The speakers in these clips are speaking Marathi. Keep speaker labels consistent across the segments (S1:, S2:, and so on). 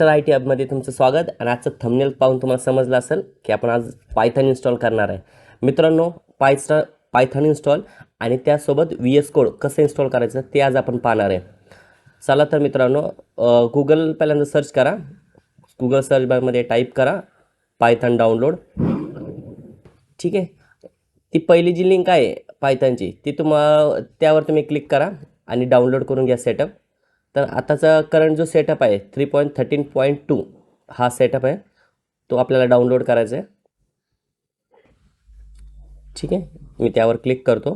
S1: तर आय टी हबमध्ये तुमचं स्वागत. आणि आजचं थंबनेल पाहून तुम्हाला समजलं असेल की आपण आज पायथन इन्स्टॉल करणार आहे. मित्रांनो पायस्टा पायथन इन्स्टॉल आणि त्यासोबत व्ही एस कोड कसं इन्स्टॉल करायचं ते आज आपण पाहणार आहे. चला तर मित्रांनो गुगल पहिल्यांदा सर्च करा. गुगल सर्च बारमध्ये टाईप करा पायथन डाउनलोड ठीक आहे? ती पहिली जी लिंक आहे पायथनची ती तुम्हा त्यावर तुम्ही क्लिक करा आणि डाउनलोड करून घ्या सेटअप तर आताचा करंट जो सेटअप आहे three point thirteen point two हा सेटअप आहे. तो आपल्याला डाउनलोड करायचा आहे. ठीक आहे? मी त्यावर क्लिक करतो.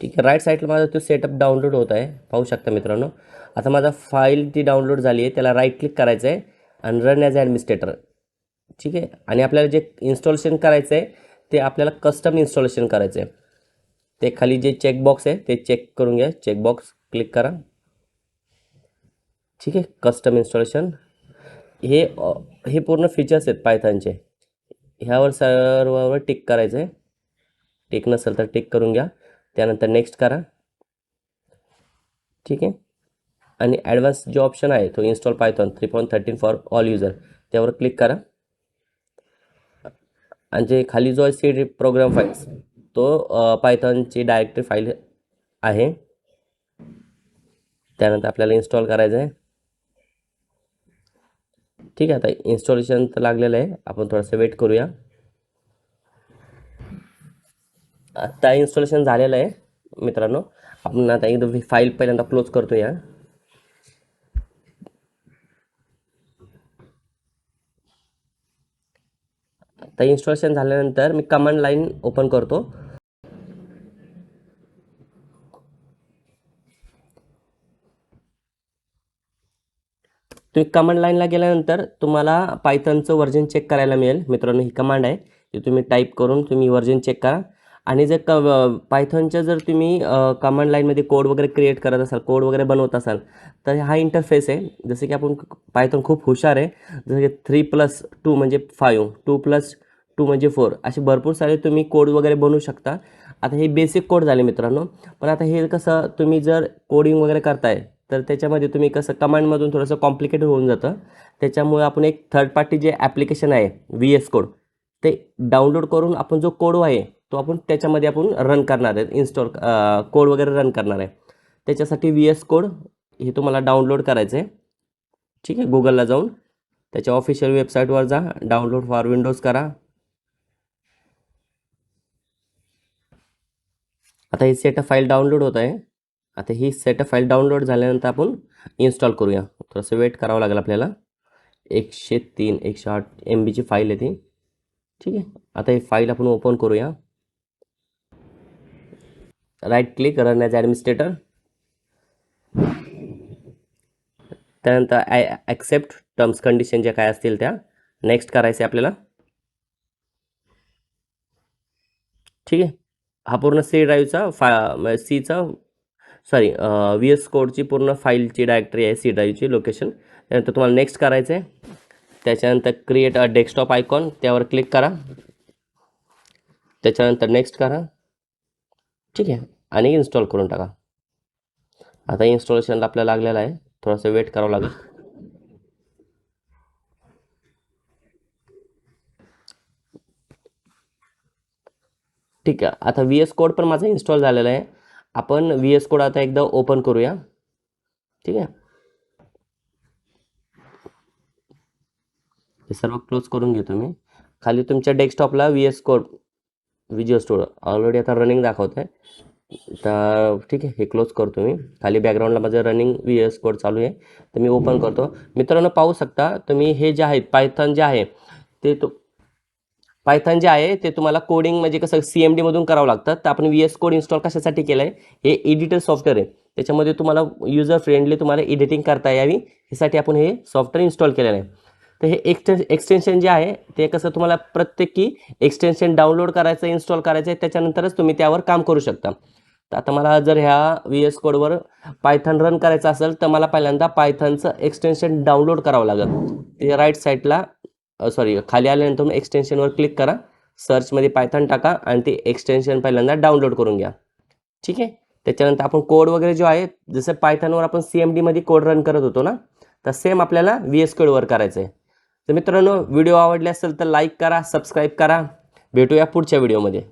S1: ठीक आहे. राईट साईडला माझा तो सेटअप डाउनलोड होत आहे. पाहू शकता मित्रांनो. आता माझा फाईल ती डाउनलोड झाली आहे. त्याला राईट क्लिक करायचं आहे आणि रन ॲज ॲडमिनिस्ट्रेटर ठीक आहे? आणि आपल्याला जे इन्स्टॉलेशन करायचं आहे ते आपल्याला कस्टम इन्स्टॉलेशन करायचं आहे. ते खाली जे चेकबॉक्स आहे ते चेक करून घ्या. चेकबॉक्स क्लिक करा. ठीक आहे? कस्टम इन्स्टॉलेशन हे हे पूर्ण फीचर्स आहेत पायथानचे. ह्यावर सर्वावर टिक करायचं आहे. टिक नसेल तर टिक करून घ्या. त्यानंतर नेक्स्ट करा. ठीक आहे? आणि ॲडव्हान्स जो ऑप्शन आहे तो install Python three point thirteen for all user त्यावर क्लिक करा. आणि जे खाली जो आहे सी प्रोग्राम फाईल्स तो पायथॉनची डायरेक्टरी फाईल आहे. त्यानंतर आपल्याला इन्स्टॉल करायचं आहे. ठीक आहे आता इन्स्टॉलेशन तर लागलेलं आहे. आपण थोडंसं वेट करूया. आता इन्स्टॉलेशन झालेलं आहे मित्रांनो. आपण आता एकदम फाईल पहिल्यांदा क्लोज करतो या आता इन्स्टॉलेशन झाल्यानंतर मी कमांड लाईन ओपन करतो. तुम्ही कमांड लाईनला गेल्यानंतर तुम्हाला पायथनचं व्हर्जन चेक करायला मिळेल. मित्रांनो ही कमांड आहे. ती तुम्ही टाईप करून तुम्ही व्हर्जन चेक करा. आणि जर क पायथनच्या जर तुम्ही कमांड लाईनमध्ये कोड वगैरे क्रिएट करत असाल कोड वगैरे बनवत असाल तर हा इंटरफेस आहे. जसं की आपण पायथन खूप हुशार आहे. जसं की थ्री प्लस टू म्हणजे फाईव्ह टू प्लस टू म्हणजे फोर असे भरपूर सारे तुम्ही कोड वगैरे बनवू शकता. आता हे बेसिक कोड झाले मित्रांनो. पण आता हे कसं तुम्ही जर कोडिंग वगैरे करताय तर त्याच्यामध्ये तुम्ही कसं कमांडमधून थोडंसं कॉम्प्लिकेटेड होऊन जातं. त्याच्यामुळे आपण एक थर्ड पार्टी जे ॲप्लिकेशन आहे व्ही एस कोड ते डाउनलोड करून आपण जो कोड आहे तो आपण त्याच्यामध्ये आपण रन करणार आहे इन्स्टॉल कोड वगैरे रन करणार आहे. त्याच्यासाठी व्ही एस कोड हे तुम्हाला डाउनलोड करायचं आहे. ठीक आहे गुगलला जाऊन. त्याच्या ऑफिशियल वेबसाईटवर जा. डाउनलोड फॉर विंडोज करा. आता ही सेटअप फाईल डाउनलोड होत आहे. आता ही सेटअप फाईल डाउनलोड झाल्यानंतर आपण इन्स्टॉल करूया. थोडंसं वेट करावं लागेल आपल्याला. एकशे तीन एकशे आठ एम बीची फाईल आहे ती. ठीक आहे. आता ही फाईल आपण ओपन करूया. Right click run as administrator त्यानंतर आय ॲक्सेप्ट टर्म्स कंडिशन ज्या काय असतील त्या. नेक्स्ट करायचे आपल्याला. ठीक आहे. हा पूर्ण सी ड्राईव्हचा फा सीचा सॉरी व्ही एस कोडची पूर्ण फाईलची डायरेक्टरी आहे सी ड्राईव्हची लोकेशन. त्यानंतर तुम्हाला नेक्स्ट करायचं आहे त्याच्यानंतर क्रिएट अ डेस्कटॉप आयकॉन त्यावर क्लिक करा. त्याच्यानंतर नेक्स्ट करा. ठीक आहे. आणि इन्स्टॉल करून टाका. आता इन्स्टॉलेशनला आपल्याला लागलेलं आहे. थोडंसं वेट करावं लागेल. ठीक आहे. आता व्ही एस कोड पण माझा इन्स्टॉल झालेला आहे. आपण व्ही एस कोड आता एकदा ओपन करूया. ठीक आहे? हे सर्व क्लोज करून घेतो मी. खाली तुमच्या डेस्कटॉपला व्ही एस कोड विजिओ स्टोर ऑलरेडी आता रनिंग दाखवत आहे तर ठीक आहे हे क्लोज करतो मी. खाली बॅकग्राऊंडला माझं रनिंग व्ही एस कोड चालू आहे. तर मी ओपन करतो. मित्रांनो पाहू शकता तुम्ही हे जे आहे पायथन जे आहे ते तो पायथन जे आहे ते तुम्हाला कोडिंग म्हणजे कसं सी एम डीमधून करावं लागतं. तर आपण व्ही एस कोड इन्स्टॉल कशासाठी केलं आहे हे एडिटर सॉफ्टवेअर आहे. त्याच्यामध्ये तुम्हाला युजर फ्रेंडली तुम्हाला एडिटिंग करता यावी. ह्यासाठी आपण हे सॉफ्टवेअर इन्स्टॉल केलेलं आहे. तर हे एक्सटे एक्सटेन्शन जे आहे ते कसं तुम्हाला प्रत्येकी एक्सटेन्शन डाउनलोड करायचं इन्स्टॉल करायचं आहे त्याच्यानंतरच तुम्ही त्यावर काम करू शकता. तर आता मला जर ह्या व्ही एस कोडवर पायथन रन करायचं असेल तर मला पहिल्यांदा पायथनचं एक्सटेन्शन डाउनलोड करावं लागेल. ते राईट साईडला सॉरी खाली आल्यानंतर एक्सटेन्शनवर क्लिक करा सर्चमध्ये पायथन टाका आणि ते एक्सटेन्शन पहिल्यांदा डाउनलोड करून घ्या. ठीक आहे? त्याच्यानंतर आपण कोड वगैरे जो आहे जसं पायथनवर आपण सी एम डीमध्ये कोड रन करत होतो ना तर सेम आपल्याला व्ही एस कोडवर करायचं आहे. तर मित्रांनो व्हिडिओ आवडले असेल तर लाईक करा सबस्क्राईब करा. भेटूया पुढच्या व्हिडिओमध्ये